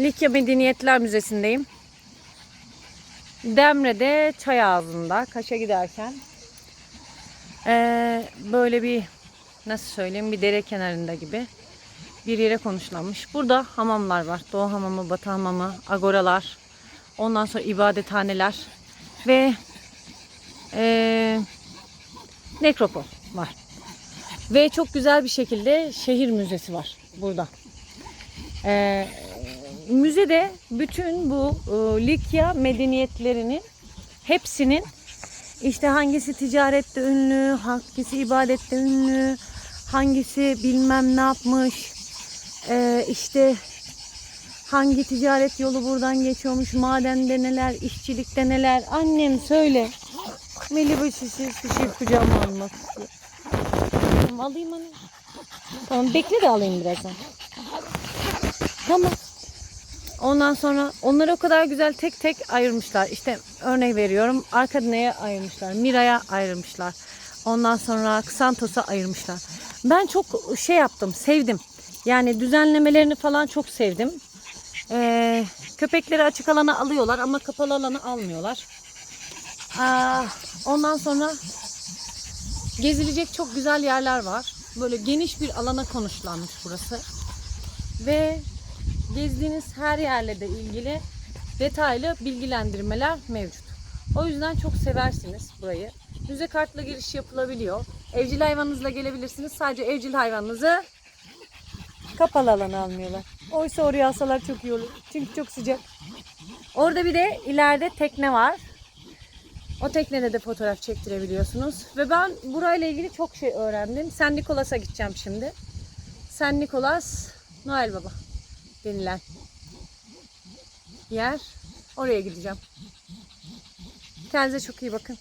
Likya Medeniyetler Müzesi'ndeyim. Demre'de çay ağzında Kaş'a giderken ee, böyle bir nasıl söyleyeyim bir dere kenarında gibi bir yere konuşlanmış. Burada hamamlar var. Doğu hamamı, Batı hamamı, agoralar, ondan sonra ibadethaneler ve ee, nekropol var. Ve çok güzel bir şekilde şehir müzesi var burada. Ee, müzede bütün bu e, Likya medeniyetlerinin hepsinin işte hangisi ticarette ünlü, hangisi ibadette ünlü, hangisi bilmem ne yapmış, ee, işte hangi ticaret yolu buradan geçiyormuş, madende neler, işçilikte neler. Annem söyle. Melih bu şişi, şişi kucağıma almak istiyor. Alayım anne. Tamam bekle de alayım birazdan. Tamam. Ondan sonra onları o kadar güzel tek tek ayırmışlar. İşte örnek veriyorum. Arkadena'ya ayırmışlar. Mira'ya ayırmışlar. Ondan sonra Xantos'a ayırmışlar. Ben çok şey yaptım. Sevdim. Yani düzenlemelerini falan çok sevdim. Ee, köpekleri açık alana alıyorlar ama kapalı alanı almıyorlar. Aa, ondan sonra gezilecek çok güzel yerler var. Böyle geniş bir alana konuşlanmış burası. Ve gezdiğiniz her yerle de ilgili detaylı bilgilendirmeler mevcut. O yüzden çok seversiniz burayı. Müze kartla giriş yapılabiliyor. Evcil hayvanınızla gelebilirsiniz. Sadece evcil hayvanınızı kapalı alana almıyorlar. Oysa oraya alsalar çok iyi olur. Çünkü çok sıcak. Orada bir de ileride tekne var. O teknede de fotoğraf çektirebiliyorsunuz. Ve ben burayla ilgili çok şey öğrendim. Sen Nikolas'a gideceğim şimdi. Sen Nikolas, Noel Baba denilen yer. Oraya gideceğim. Kendinize çok iyi bakın.